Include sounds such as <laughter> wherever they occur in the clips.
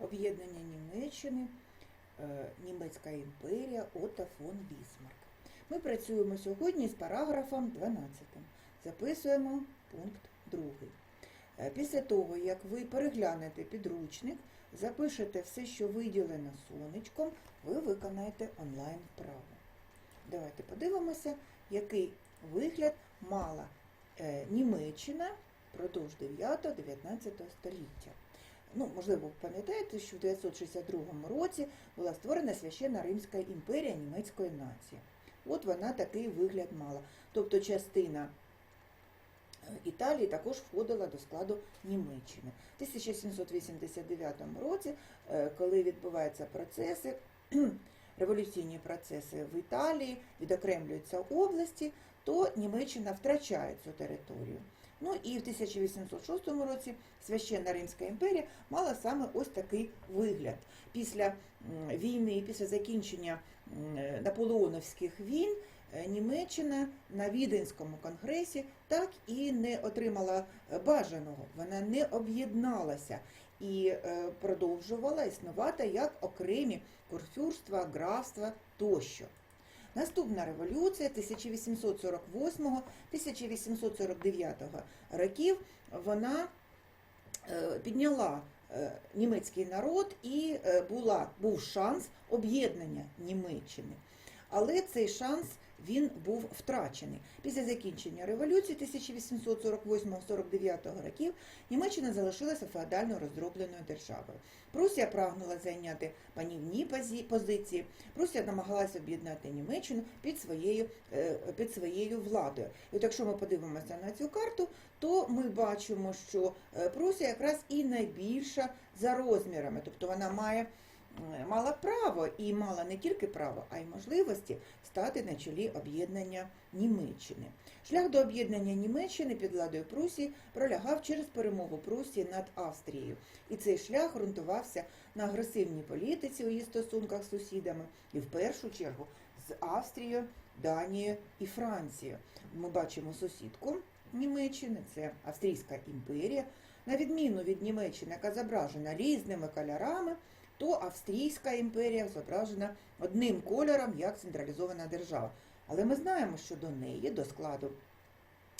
об'єднання Німеччини, е, Німецька імперія Отто фон Бісмарк. Ми працюємо сьогодні з параграфом 12. Записуємо пункт 2. Е, Після того, як ви переглянете підручник, запишете все, що виділено сонечком, ви виконаєте онлайн вправу. Давайте подивимося, який вигляд мала е, Німеччина впродовж 9-19 століття. Ну, можливо, ви пам'ятаєте, що в 962 році була створена священна Римська імперія німецької нації. От вона такий вигляд мала. Тобто частина е, Італії також входила до складу Німеччини. В 1789 році, е, коли відбуваються процеси, <clears throat> революційні процеси в Італії, відокремлюються області, то Німеччина втрачає цю територію. Ну і в 1806 році Священна Римська імперія мала саме ось такий вигляд. Після війни, після закінчення наполеоновських війн, е, Німеччина на Віденському конгресі так і не отримала бажаного, вона не об'єдналася і е, продовжувала існувати як окремі курфюрства, графства тощо. Наступна революція 1848-1849 років вона е, підняла е, німецький народ і е, була, був шанс об'єднання Німеччини. Але цей шанс він був втрачений. Після закінчення революції 1848-49 років Німеччина залишилася феодально роздробленою державою. Прусія прагнула зайняти панівні позиції. Прусія намагалася об'єднати Німеччину під своєю, е, під своєю владою. І от якщо ми подивимося на цю карту, то ми бачимо, що е, Прусія якраз і найбільша за розмірами, тобто вона має мала право і мала не тільки право, а й можливості стати на чолі об'єднання Німеччини. Шлях до об'єднання Німеччини під владою Прусії пролягав через перемогу Прусії над Австрією. І цей шлях ґрунтувався на агресивній політиці у її стосунках з сусідами і в першу чергу з Австрією, Данією і Францією. Ми бачимо сусідку Німеччини, це Австрійська імперія. На відміну від Німеччини, яка зображена різними кольорами, то Австрійська імперія зображена одним кольором як централізована держава. Але ми знаємо, що до неї, до складу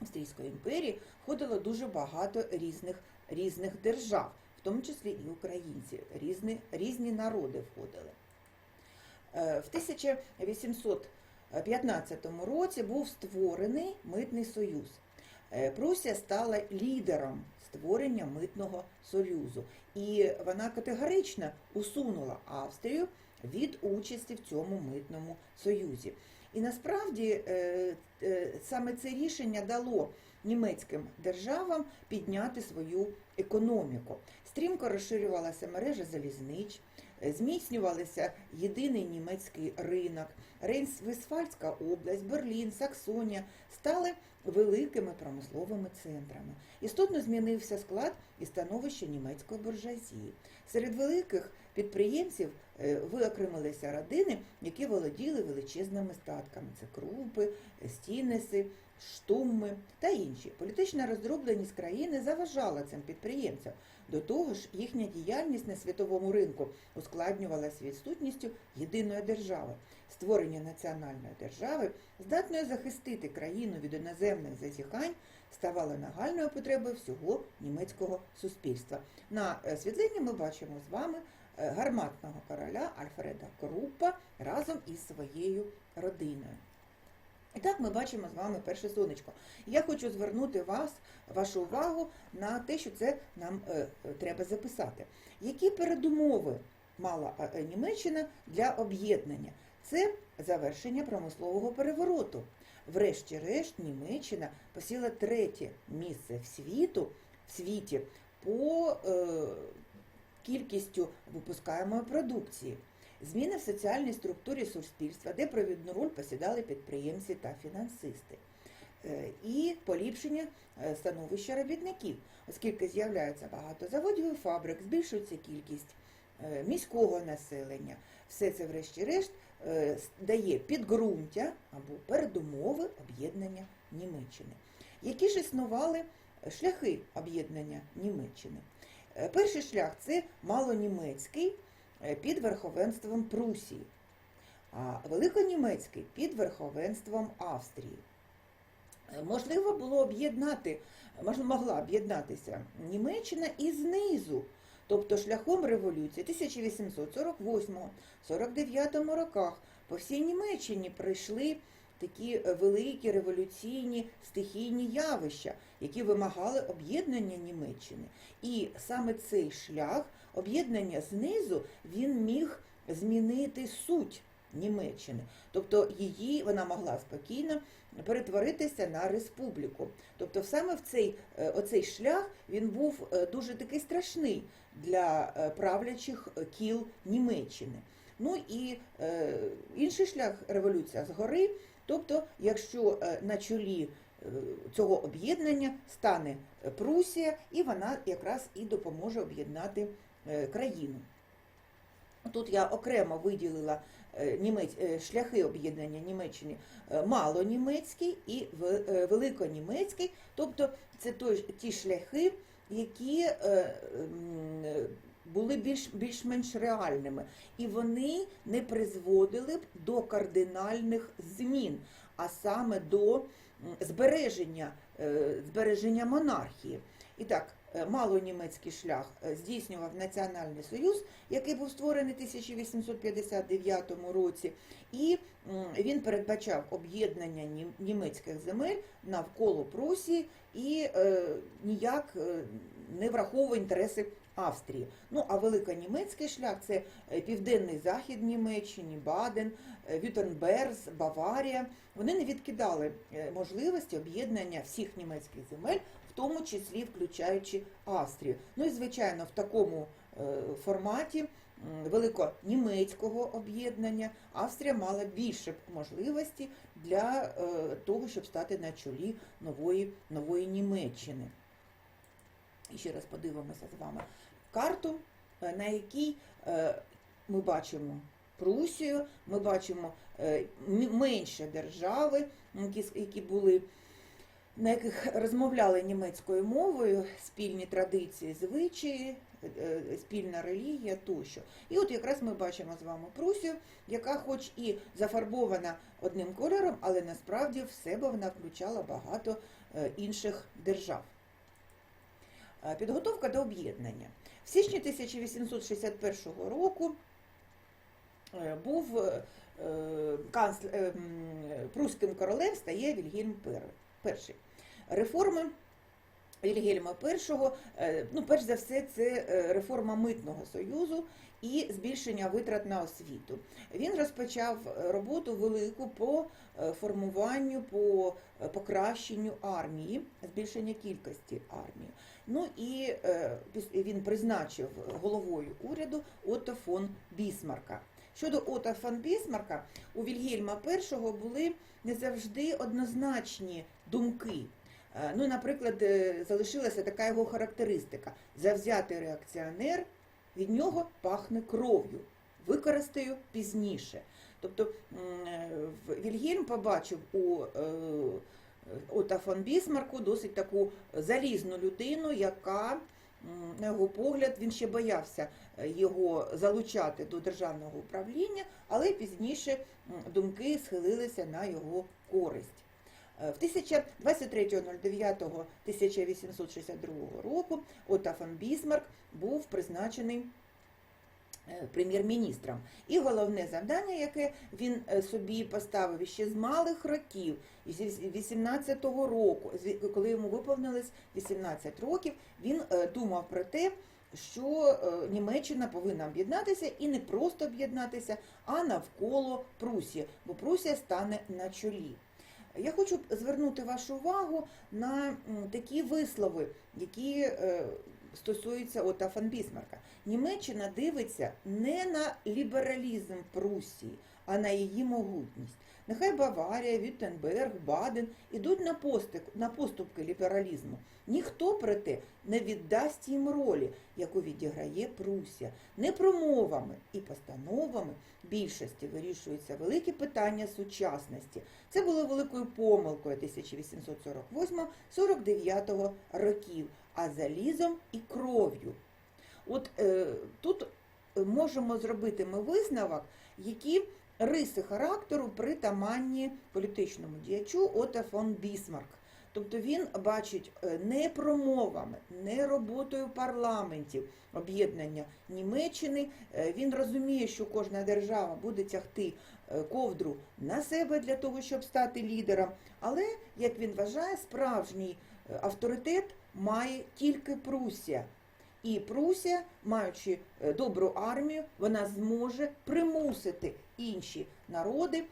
Австрійської імперії, входило дуже багато різних, різних держав, в тому числі і українці, різні, різні народи входили. Е, В 1815 році був створений митний союз. Е, Прусія стала лідером створення митного союзу, і вона категорично усунула Австрію від участі в цьому митному союзі. І насправді е, е, саме це рішення дало німецьким державам підняти свою економіку. Стрімко розширювалася мережа залізнич, зміцнювалися єдиний німецький ринок, Рейнс-Вестфальська область, Берлін, Саксонія стали великими промисловими центрами. Істотно змінився склад і становище німецької буржуазії. Серед великих підприємців е, виокремилися родини, які володіли величезними статками. Це крупи, стінеси, штумми та інші. Політична роздробленість країни заважала цим підприємцям. До того ж, їхня діяльність на світовому ринку ускладнювалася відсутністю єдиної держави. Створення національної держави, здатної захистити країну від іноземних зазіхань, ставало нагальною потребою всього німецького суспільства. На е, світлині ми бачимо з вами е, гарматного короля Альфреда Крупа разом із своєю родиною. І так ми бачимо з вами перше сонечко. Я хочу звернути вас, вашу увагу на те, що це нам е, е, треба записати. Які передумови мала е, е, Німеччина для об'єднання? Це завершення промислового перевороту. Врешті-решт, Німеччина посіла третє місце в світу в світі по е, кількістю випускаємої продукції. Зміни в соціальній структурі суспільства, де провідну роль посідали підприємці та фінансисти. Е, І поліпшення е, становища робітників, оскільки з'являється багато заводів і фабрик, збільшується кількість е, міського населення. Все це, врешті-решт, дає підґрунтя або передумови об'єднання Німеччини. Які ж існували шляхи об'єднання Німеччини? Перший шлях це малонімецький під верховенством Прусії, а великонімецький під верховенством Австрії. Е, Можливо було об'єднати, можливо, могла об'єднатися Німеччина і знизу, тобто шляхом революції 1848-49 роках по всій Німеччині прийшли такі е, великі революційні стихійні явища, які вимагали об'єднання Німеччини. І саме цей шлях об'єднання знизу він міг змінити суть Німеччини. Тобто її вона могла спокійно перетворитися на республіку. Тобто саме в цей, е, оцей шлях він був е, дуже такий страшний для е, правлячих кіл Німеччини. Ну і е, інший шлях революція згори. Тобто, якщо на чолі цього об'єднання стане Прусія, і вона якраз і допоможе об'єднати країну. Тут я окремо виділила е, е, шляхи об'єднання Німеччини е, малонімецький і ве- е, великонімецький, тобто це ті шляхи, які е, е, були більш, більш-менш реальними, і вони не призводили б до кардинальних змін, а саме до збереження, е, збереження монархії. І так, е, малонімецький шлях е, здійснював Національний Союз, який був створений в 1859 році, і він передбачав об'єднання німецьких земель навколо Прусії і е, ніяк е, не враховував інтереси Австрії. Ну а великонімецький шлях це е, південний захід Німеччини, Баден, е, Вютенберз, Баварія. Вони не відкидали е, можливості об'єднання всіх німецьких земель, тому числі включаючи Австрію. Ну і звичайно, в такому е, форматі великонімецького об'єднання Австрія мала більше можливості для е, того, щоб стати на чолі нової, нової Німеччини. І ще раз подивимося з вами карту, е, на якій ми бачимо Прусію, ми бачимо е, м- держави, які були, на яких розмовляли німецькою мовою, спільні традиції, звичаї, е, е, спільна релігія тощо. І от якраз ми бачимо з вами Прусію, яка хоч і зафарбована одним кольором, але насправді в себе вона включала багато е, інших держав. Підготовка до об'єднання. В січні 1861 року був канцл- е, прусським королем стає Вільгельм І. Реформи Вільгельма І, е, ну, перш за все, це е, реформа митного союзу і збільшення витрат на освіту. Він розпочав роботу велику по е, формуванню, по покращенню армії, збільшення кількості армії. Ну і він призначив головою уряду Отто фон Бісмарка. Щодо Отто фон Бісмарка, у Вільгельма І були не завжди однозначні думки. Е, Ну, наприклад, е, залишилася така його характеристика: завзятий реакціонер, від нього пахне кров'ю, використаю пізніше. Тобто е, Вільгельм побачив у Ота фон Бісмарку досить таку залізну людину, яка, на його погляд, він ще боявся його залучати до державного управління, але пізніше думки схилилися на його користь. Е, В 23.09.1862 року Отто фон Бісмарк був призначений е, прем'єр-міністром. І головне завдання, яке він е, собі поставив ще з малих років, зі 18-го року, коли йому виповнилось 18 років, він думав про те, що Німеччина повинна об'єднатися і не просто об'єднатися, а навколо Прусії, бо Прусія стане на чолі. Я хочу звернути вашу увагу на такі вислови, які е, стосуються Ота фон Бісмарка. Німеччина дивиться не на лібералізм Прусії, а на її могутність. Нехай Баварія, Вюттенберг, Баден ідуть на, поступ, на поступки лібералізму. Ніхто проте не віддасть їм ролі, яку відіграє Прусія. Не промовами і постановами більшості вирішуються великі питання сучасності. Це було великою помилкою 1848-49 років, а залізом і кров'ю От е, тут можемо зробити ми висновок, які риси характеру притаманні політичному діячу Ота фон Бісмарк. Тобто він бачить е, не промовами, не роботою парламентів об'єднання Німеччини. Е, Він розуміє, що кожна держава буде тягти е, ковдру на себе для того, щоб стати лідером. Але, як він вважає, справжній авторитет має тільки Прусія. І Прусія, маючи добру армію, вона зможе примусити інші народи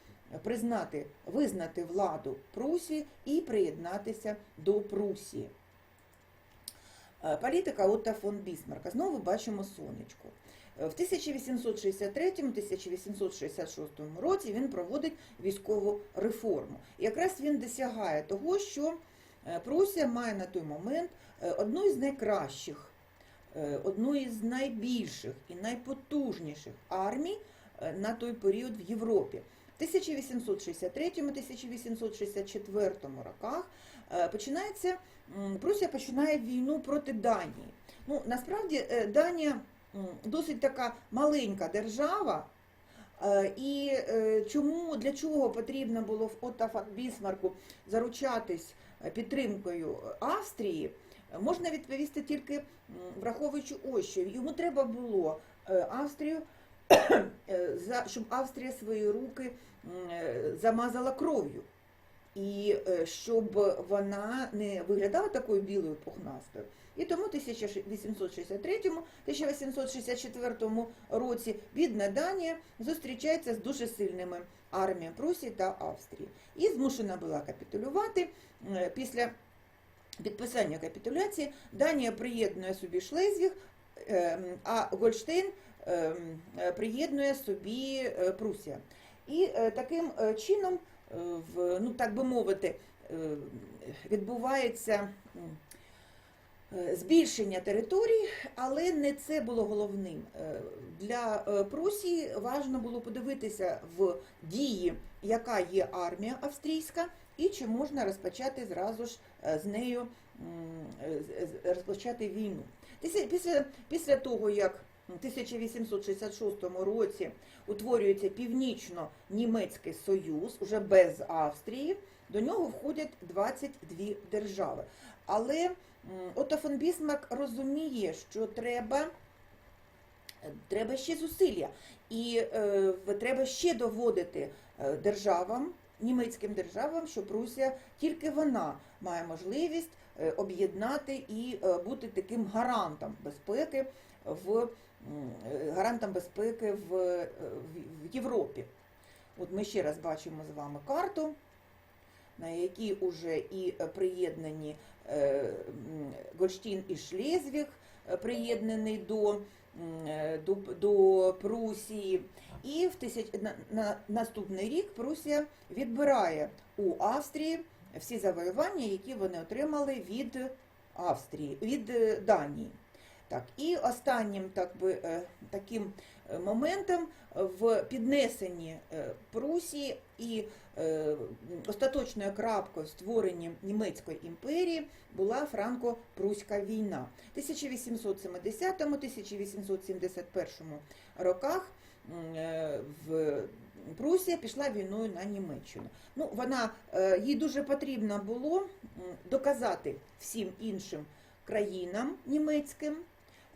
признати, визнати владу Прусії і приєднатися до Прусії. Е, Політика Отто фон Бісмарка. Знову бачимо сонечко. Е, В 1863-1866 році він проводить військову реформу. І якраз він досягає того, що е, Прусія має на той момент одну із найкращих, одну із найбільших і найпотужніших армій на той період в Європі. В 1863-1864 роках е, починається Прусія починає війну проти Данії. Ну насправді е, Данія досить така маленька держава. Е, І е, чому для чого потрібно було в Отто Бісмарку заручатись е, підтримкою Австрії, е, можна відповісти тільки враховуючи ось що йому треба було е, Австрію, е, <coughs> щоб Австрія свої руки е, замазала кров'ю. І е, щоб вона не виглядала такою білою пухнастою. І тому в 1863-1864 році бідна Данія зустрічається з дуже сильними арміями Прусії та Австрії. І змушена була капітулювати. Е, Після підписання капітуляції Данія приєднує собі Шлезвіг, е, а Гольштейн е, е, приєднує собі е, Прусія. І е, таким е, чином, е, в, ну так би мовити, е, відбувається е, збільшення територій, але не це було головним. Е, Для е, Прусії важливо було подивитися в дії, яка є армія австрійська, і чи можна розпочати зразу ж е, з нею е, розпочати війну. Після, після, після того, як 1866 році утворюється Північно-Німецький Союз, уже без Австрії, до нього входять 22 держави. Але Отто фон Бісмарк розуміє, що треба, треба ще зусилля, і е, треба ще доводити е, державам, німецьким державам, що Прусія тільки вона має можливість е, об'єднати і е, бути таким гарантом безпеки в гарантом безпеки в, е, в- в Європі. От ми ще раз бачимо з вами карту, на якій вже і приєднані е, Гольштін і Шлезвіг, е, приєднаний до, до, до Прусії. І в тисяч... на, на наступний рік Прусія відбирає у Австрії всі завоювання, які вони отримали від Австрії, від Данії. Так, і останнім так би, е, таким е, моментом в піднесенні е, Прусії і остаточною крапкою в створенні Німецької імперії була франко-пруська війна. В 1870-1871 роках в Прусія пішла війною на Німеччину. Ну, вона, їй дуже потрібно було доказати всім іншим країнам німецьким,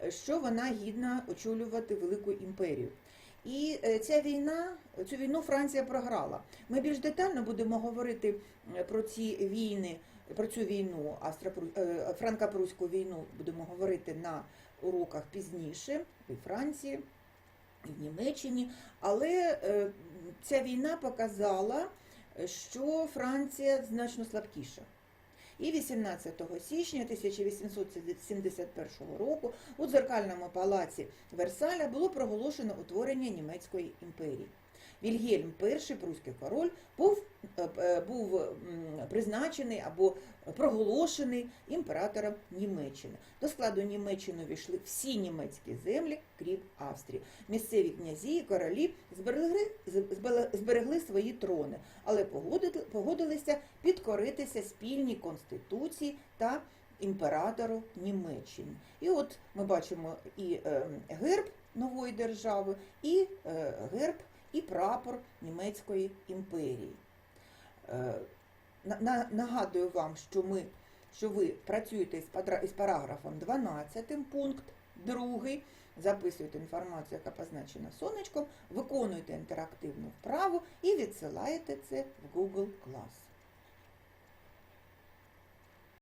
що вона гідна очолювати велику імперію. І е, ця війна, цю війну Франція програла. Ми більш детально будемо говорити е, про ці війни, про цю війну, е, франко-пруську війну будемо говорити на уроках пізніше і Франції, і в Німеччині. Але ця війна показала, що Франція значно слабкіша. І 18 січня 1871 року у дзеркальному палаці Версаля було проголошено утворення Німецької імперії. Вільгельм І, пруський король, був, е, е, був призначений або проголошений імператором Німеччини. До складу Німеччини війшли всі німецькі землі, крім Австрії. Місцеві князі і королі зберегли, зберегли свої трони, але погодилися підкоритися спільній конституції та імператору Німеччини. І от ми бачимо і е, герб нової держави, і е, герб, і прапор Німецької імперії. Е, на- на- Нагадую вам, що ми що ви працюєте із параграфом 12, пункт 2, записуєте інформацію, яка позначена сонечком, виконуєте інтерактивну вправу і відсилаєте це в Google Class.